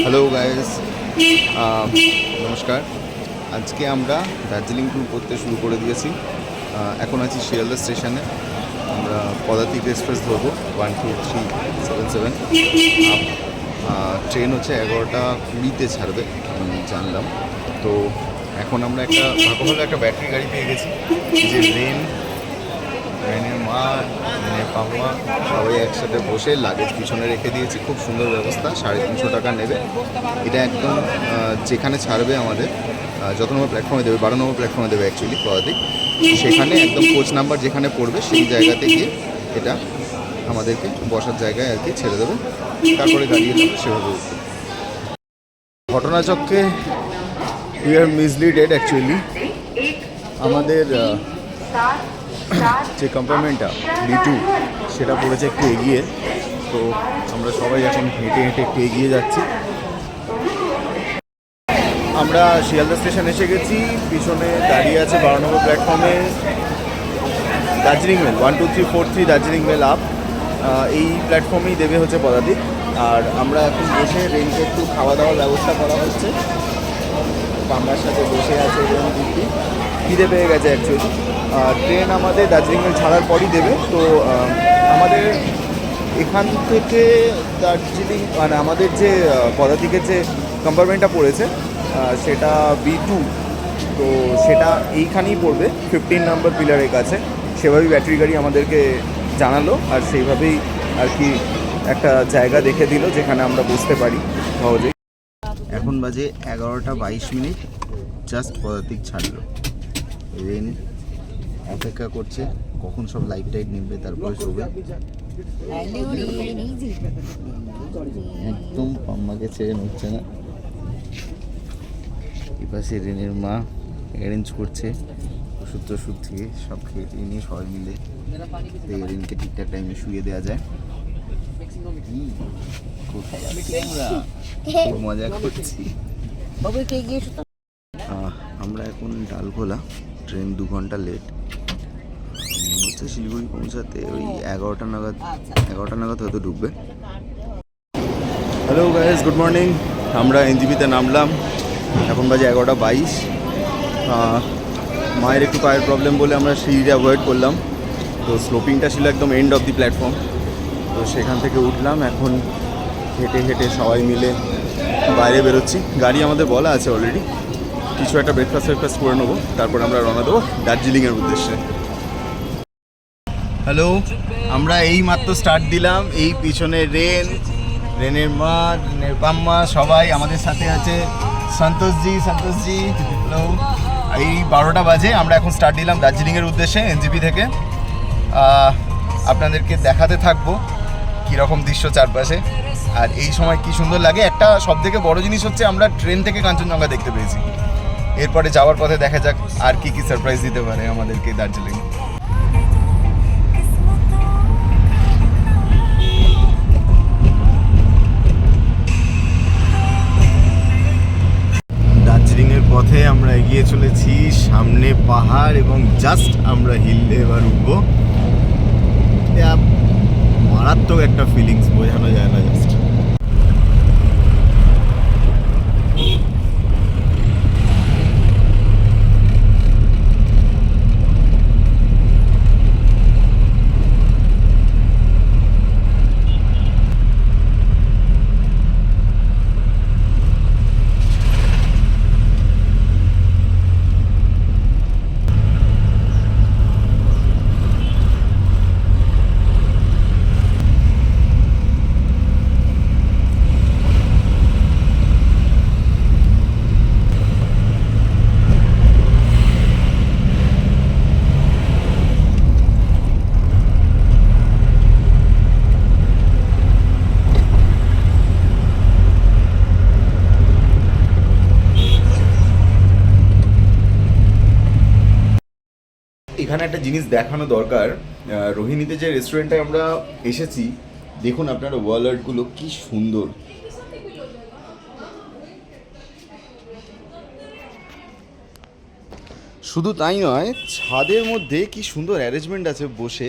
Hello guys নমস্কার। আজকে আমরা দার্জিলিং ট্যুর করতে শুরু করে দিয়েছি। এখন আছি শিয়ালদা স্টেশনে। আমরা পদাতিক এক্সপ্রেস ধরবো one two three seven seven train হচ্ছে এগারোটা কুড়িতে ছাড়বে, আমি জানলাম। তো এখন আমরা একটা ভালো একটা ব্যাটারি গাড়ি পেয়ে গেছি। যে রেন ট্রেনের মা ট্রেনের পাম্মা সবাই একসাথে বসে লাগেজ পিছনে রেখে দিয়েছি। খুব সুন্দর ব্যবস্থা, সাড়ে তিনশো টাকা নেবে। এটা একদম যেখানে ছাড়বে আমাদের যত নম্বর প্ল্যাটফর্মে দেবে, বারো নম্বর প্ল্যাটফর্মে দেবে অ্যাকচুয়ালি পদাতিক সেখানে একদম কোচ নাম্বার যেখানে পড়বে, সেই জায়গাতে গিয়ে এটা আমাদেরকে বসার জায়গায় আর কি ছেড়ে দেবে। তারপরে দাঁড়িয়ে যাবে সেভাবে উঠবে ঘটনাচক্রে উই আর মিসলিডেড অ্যাকচুয়ালি আমাদের যে কম্পার্টমেন্টটা বি টু সেটা পড়েছে একটু এগিয়ে। তো আমরা সবাই এখন হেঁটে হেঁটে একটু এগিয়ে যাচ্ছি। আমরা শিয়ালদা স্টেশন এসে গেছি। পিছনে দাঁড়িয়ে আছে বারো নম্বর প্ল্যাটফর্মে Darjeeling mail one two three four three Darjeeling mail up এই প্ল্যাটফর্মেই দেবে হচ্ছে পদাতিক। আর আমরা এখন বসে রেঞ্জে একটু খাওয়া দাওয়ার ব্যবস্থা করা হচ্ছে। পাম্বার সাথে বসে আছে এবং দিদি খিদে পেয়ে গেছে অ্যাকচুয়ালি ট্রেন আমাদের দার্জিলিংয়ে ছাড়ার পরই দেবে। তো আমাদের এখান থেকে দার্জিলিং মানে আমাদের যে পদাতিকের যে কম্পার্টমেন্টটা পড়েছে সেটা বি টু তো সেটা এইখানেই পড়বে। ফিফটিন নাম্বার পিলারের কাছে। সেভাবেই ব্যাটারি গাড়ি আমাদেরকে জানালো আর সেইভাবেই আর কি একটা জায়গা দেখে দিল যেখানে আমরা বুঝতে পারি সহজেই। এখন বাজে এগারোটা বাইশ মিনিট। জাস্ট পদাতিক ছাড়লো। রেন অপেক্ষা করছে, কখন সব লাইট টাইট নিবে তারপরে শোবে। একদম পাম্মাকে ছেড়ে নড়ছে না। এপাশে রেনের মা অ্যারেঞ্জ করছে, ওষুধ টষুধ থেকে সব খেয়ে নিয়ে সবাই মিলে। রেনকে ঠিকঠাক টাইমে শুয়ে দেওয়া যায়। আমরা এখন ডালখোলা ট্রেন দু ঘণ্টা লেট হচ্ছে শিলিগুড়ি পৌঁছাতে ওই এগারোটা নাগাদ এগারোটা নাগাদ হয়তো ঢুকবে। হ্যালো গাইজ গুড মর্নিং আমরা এনজিপিতে নামলাম। এখন বাজে এগারোটা বাইশ। মায়ের একটু পায়ের প্রবলেম বলে আমরা সিঁড়িটা অ্যাভয়েড করলাম। তো স্লোপিংটা ছিল একদম এন্ড অফ দি প্ল্যাটফর্ম তো সেখান থেকে উঠলাম, এখন হেঁটে হেঁটে সবাই মিলে বাইরে বেরোচ্ছি। গাড়ি আমাদের বলা আছে অলরেডি কিছু একটা ব্রেকফাস্ট ব্রেকফাস্ট করে নেব, তারপর আমরা রওনা দেবো দার্জিলিংয়ের উদ্দেশ্যে। হ্যালো আমরা এই মাত্র স্টার্ট দিলাম, এই পিছনে রেন, রেনের মা, রেনের পাম্মা, সবাই আমাদের সাথে আছে। সন্তোষজি সন্তোষজি হ্যালো এই বারোটা বাজে, আমরা এখন স্টার্ট দিলাম দার্জিলিংয়ের উদ্দেশ্যে, এনজিপি থেকে। আপনাদেরকে দেখাতে থাকব। কীরকম দৃশ্য চারপাশে। আর এই সময় কি সুন্দর লাগে, একটা সব থেকে বড় জিনিস হচ্ছে আমরা ট্রেন থেকে কাঞ্চনজঙ্ঘা দেখতে পেয়েছি। এরপরে যাওয়ার পথে দেখা যাক আর কি কি সারপ্রাইজ দিতে পারে আমাদেরকে দার্জিলিং। দার্জিলিংয়ের পথে আমরা এগিয়ে চলেছি, সামনে পাহাড় এবং জাস্ট আমরা হিলে এবার উঠবো মারাত্মক একটা ফিলিংস বোঝানো যায় না। জাস্ট এখানে একটা জিনিস দেখানো দরকার। রোহিণীতে যে রেস্টুরেন্টে আমরা এসেছি, দেখুন আপনার ওয়াল আর্টগুলো কি সুন্দর। শুধু তাই নয়, ছাদের মধ্যে কি সুন্দর অ্যারেঞ্জমেন্ট আছে বসে,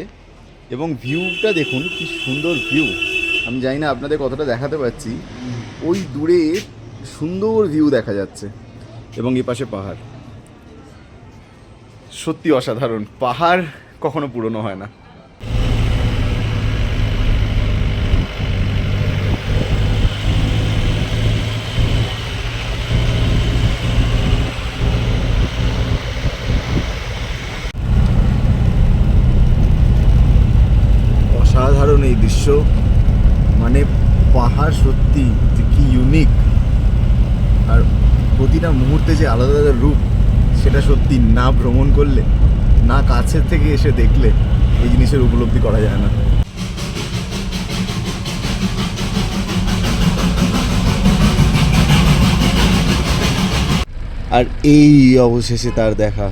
এবং ভিউটা দেখুন কি সুন্দর ভিউ আমি জানি না আপনাদের কতটা দেখাতে পাচ্ছি ওই দূরে সুন্দর ভিউ দেখা যাচ্ছে, এবং এ পাশে পাহাড়। সত্যি অসাধারণ। পাহাড় কখনো পুরনো হয় না। অসাধারণ এই দৃশ্য। মানে পাহাড় সত্যি কি ইউনিক আর প্রতিটা মুহূর্তে যে আলাদা আলাদা রূপ। সেটা সত্যি না ভ্রমণ করলে, না কাছের থেকে এসে দেখলে এই জিনিসের উপলব্ধি করা যায় না। আর এই অবশেষে তার দেখা।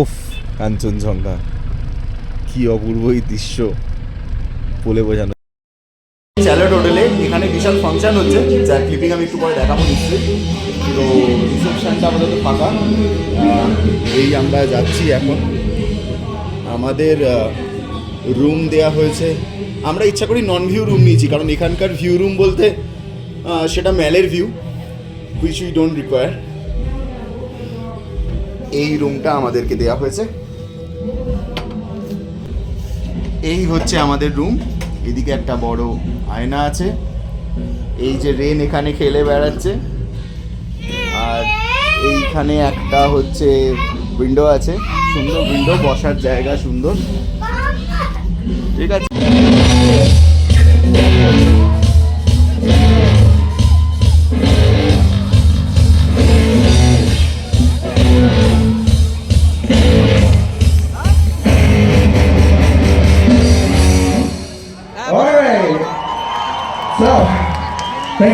ওফ, কাঞ্চনজঙ্ঘা। কি অপূর্ব এই দৃশ্য। বলে বোঝানো স্যালাড হোটেলে এখানে বিশাল ফাংশন হচ্ছে। যার ক্লিপিং আমি একটু পরে দেখাবো নিশ্চয়ই। তো রিসেপশনটা তো ফাঁকা। এই আমরা যাচ্ছি এখন। আমাদের রুম দেয়া হয়েছে। আমরা ইচ্ছা করি নন ভিউ রুম নিয়েছি, কারণ এখানকার ভিউ রুম বলতে সেটা ম্যালের view which we don't require এই রুমটা আমাদেরকে দেয়া হয়েছে। এই হচ্ছে আমাদের রুম এদিকে একটা বড় আয়না আছে। এই যে রেন এখানে খেলে বেড়াচ্ছে। আর এইখানে একটা হচ্ছে উইন্ডো আছে। সুন্দর উইন্ডো, বসার জায়গা সুন্দর। ঠিক আছে।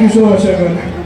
All right. So, thank